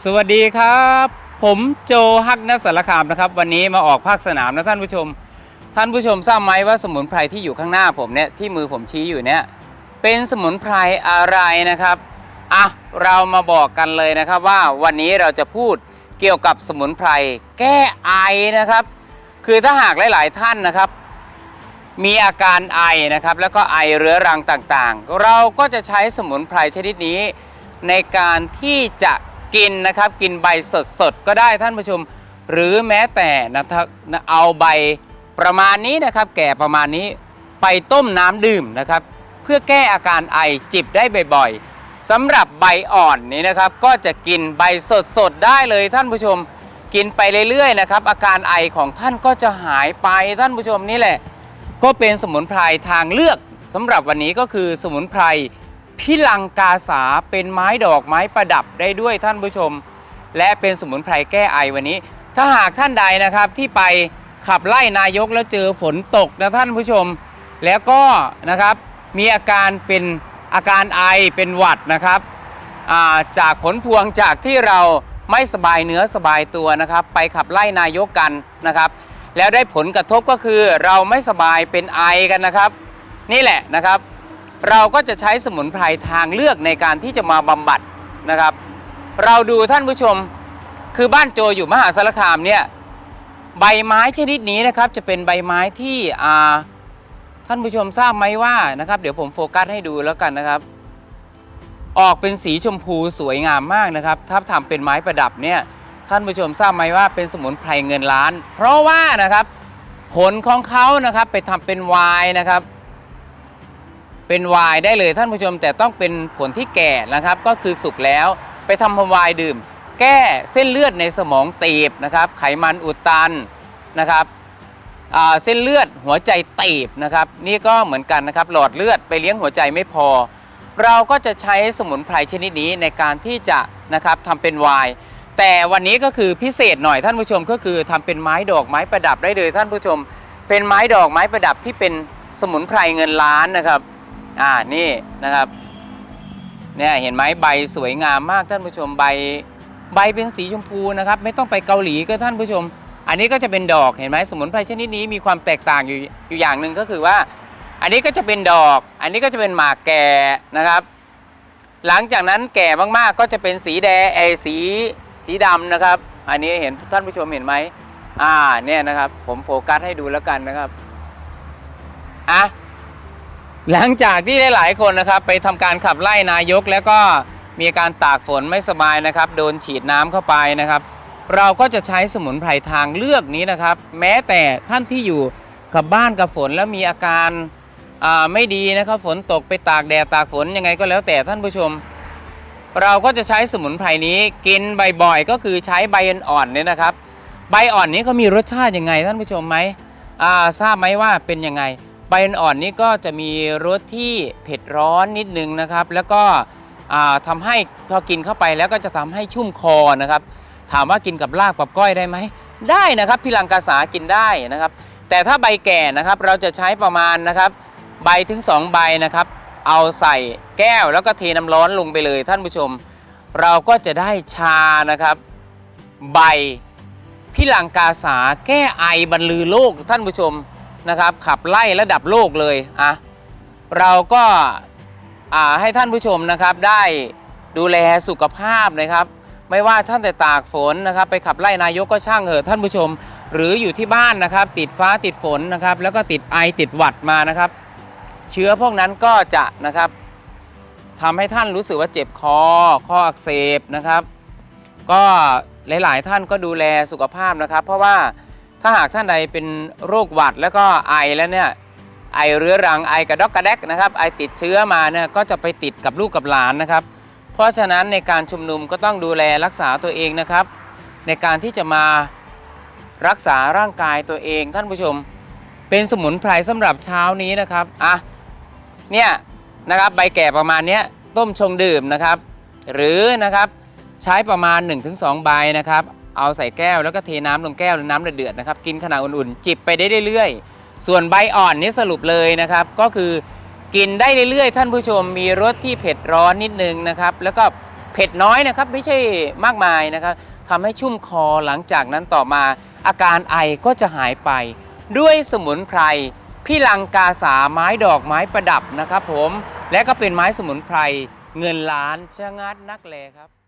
สวัสดีครับ ผมโจฮักนัสสารคามนะครับ วันนี้มาออกภาคสนามนะท่านผู้ชม ท่านผู้ชมทราบไหมว่าสมุนไพรที่อยู่ข้างหน้าผมเนี่ยที่มือผมชี้อยู่เนี่ยเป็นสมุนไพรอะไรนะครับอะเรามาบอกกันเลยนะครับว่าวันนี้เราจะพูดเกี่ยวกับสมุนไพรแก้ไอนะครับ คือถ้าหากหลาย ๆ ท่านนะครับ มีอาการไอนะครับ แล้วก็ไอเรื้อรังต่างๆ เราก็จะใช้สมุนไพรชนิดนี้ในการที่จะ กินนะครับ กินใบสดๆก็ได้ท่านผู้ชม หรือแม้แต่นะครับเอาใบประมาณนี้นะครับ แก่ประมาณนี้ไปต้มน้ำดื่มนะครับ เพื่อแก้อาการไอจิบได้บ่อยๆสำหรับใบอ่อนนี้นะครับ ก็จะกินใบสดๆได้เลยท่านผู้ชม กินไปเรื่อยๆนะครับ อาการไอของท่านก็จะหายไปท่านผู้ชมนี่แหละ ก็เป็นสมุนไพรทางเลือกสำหรับวันนี้ก็คือสมุนไพร พิลังกาสาเป็นไม้ดอกไม้ประดับได้ด้วยท่านผู้ชม และเป็นสมุนไพรแก้ไอวันนี้ ถ้าหากท่านใดนะครับที่ไปขับไล่นายกแล้วเจอฝนตกนะท่านผู้ชม แล้วก็นะครับมีอาการเป็นอาการไอเป็นหวัดนะครับาจากผลพวงจากที่เราไม่สบายเนื้อสบายตัวนะครับ ไปขับไล่นายกกันนะครับ แล้วได้ผลกระทบก็คือเราไม่สบายเป็นไอกันนะครับ นี่แหละนะครับ เราก็จะใช้สมุนไพรทางเลือกในการที่จะมาบำบัดนะครับ เราดูท่านผู้ชมคือบ้านโจอยู่มหาสารคามเนี่ยใบไม้ชนิดนี้นะครับจะเป็นใบไม้ที่ท่านผู้ชมทราบไหมว่านะครับ เดี๋ยวผมโฟกัสให้ดูแล้วกันนะครับ ออกเป็นสีชมพูสวยงามมากนะครับ ถ้าทำเป็นไม้ประดับเนี่ยท่านผู้ชมทราบไหมว่าเป็นสมุนไพรเงินล้าน เพราะว่านะครับผลของเขานะครับไปทำเป็นไวน์นะครับ เป็นไวน์ได้เลยท่านผู้ชม แต่ต้องเป็นผลที่แก่นะครับ ก็คือสุกแล้วไปทำเป็นไวน์ดื่ม แก้เส้นเลือดในสมองตีบนะครับ ไขมันอุดตันนะครับเส้นเลือดหัวใจตีบนะครับ นี่ก็เหมือนกันนะครับ หลอดเลือดไปเลี้ยงหัวใจไม่พอ เราก็จะใช้สมุนไพรชนิดนี้ในการที่จะนะครับทำเป็นไวน์แต่วันนี้ก็คือพิเศษหน่อยท่านผู้ชมก็คือทำเป็นไม้ดอกไม้ประดับได้เลยท่านผู้ชม เป็นไม้ดอกไม้ประดับที่เป็นสมุนไพรเงินล้านนะครับ อ่านี่นะครับเนี่ยเห็นไหมใบสวยงามมากท่านผู้ชมใบใบเป็นสีชมพูนะครับ ไม่ต้องไปเกาหลีก็ท่านผู้ชม อันนี้ก็จะเป็นดอกเห็นไหมสมุนไพรชนิดนี้มีความแตกต่างอยู่อยู่อย่างหนึ่งก็คือว่า อันนี้ก็จะเป็นดอก อันนี้ก็จะเป็นหมากแก่นะครับ หลังจากนั้นแก่มากๆก็จะเป็นสีแดงไอสีสีดำนะครับ อันนี้เห็นท่านผู้ชมเห็นไหมอ่าเนี่ยนะครับ ผมโฟกัสให้ดูแล้วกันนะครับอะ หลังจากที่หลายๆคนนะครับ ไปทำการขับไล่นายก แล้วก็มีอาการตากฝนไม่สบายนะครับ โดนฉีดน้ำเข้าไปนะครับ เราก็จะใช้สมุนไพรทางเลือกนี้นะครับ แม้แต่ท่านที่อยู่กับบ้านกับฝนแล้วมีอาการาไม่ดีนะครับ ฝนตกไปตากแดดตากฝนยังไงก็แล้วแต่ท่านผู้ชม เราก็จะใช้สมุนไพรนี้กินบ่อยๆก็คือใช้ใบอ่อนๆเนี่ยนะครับ ใบอ่อนนี้เขามีรสชาติยังไงท่านผู้ชมไหมทราบไหมว่าเป็นยังไง ใบอ่อนนี้ก็จะมีรสที่เผ็ดร้อนนิดนึงนะครับ แล้วก็อ่าทำให้พอกินเข้าไปแล้วก็จะทำให้ชุ่มคอนะครับ ถามว่ากินกับลาบกับก้อยได้ไหมได้นะครับพิลังกาสากินได้นะครับ แต่ถ้าใบแก่นะครับเราจะใช้ประมาณนะครับ ใบถึง 2 ใบนะครับ เอาใส่แก้วแล้วก็เทน้ำร้อนลงไปเลยท่านผู้ชม เราก็จะได้ชานะครับ ใบพิลังกาสาแก้ไอบรรลือโลกท่านผู้ชม นะครับ ขับไล่ระดับโลกเลยอะเราก็าให้ท่านผู้ชมนะครับได้ดูแลสุขภาพนะครับ ไม่ว่าท่านแต่ตากฝนนะครับ ไปขับไล่นายกก็ช่างเถอะท่านผู้ชม หรืออยู่ที่บ้านนะครับ ติดฟ้าติดฝนนะครับ แล้วก็ติดไอติดหวัดมานะครับ เชื้อพวกนั้นก็จะนะครับทำให้ท่านรู้สึกว่าเจ็บคอข้ออักเสบนะครับ ก็หลาย ๆ ท่านก็ดูแลสุขภาพนะครับ เพราะว่า ถ้าหากท่านใดเป็นโรคหวัดแล้วก็ไอแล้วเนี่ยไอเรื้อรังไอกระดอกกระแดกนะครับไอติดเชื้อมาเนี่ยก็จะไปติดกับลูกกับหลานนะครับ เพราะฉะนั้นในการชุมนุมก็ต้องดูแลรักษาตัวเองนะครับ ในการที่จะมารักษาร่างกายตัวเองท่านผู้ชม เป็นสมุนไพรสำหรับเช้านี้นะครับอะเนี่ยนะครับใบแก่ประมาณนี้ต้มชงดื่มนะครับ หรือนะครับใช้ประมาณ 1-2 ใบนะครับ เอาใส่แก้วแล้วก็เทน้ำลงแก้วหรือน้ำเดือดๆนะครับกินขณะอุ่นๆ จิบไปได้เรื่อยๆ ส่วนใบอ่อนนี้สรุปเลยนะครับ ก็คือกินได้เรื่อยๆ ท่านผู้ชมมีรสที่เผ็ดร้อนนิดนึงนะครับ แล้วก็เผ็ดน้อยนะครับไม่ใช่มากมายนะครับทำให้ชุ่มคอหลังจากนั้นต่อมา อาการไอก็จะหายไป ด้วยสมุนไพรพี่ลังกาสาไม้ดอกไม้ประดับนะครับ ผมและก็เป็นไม้สมุนไพรเงินล้านชะงัดนักแลครับ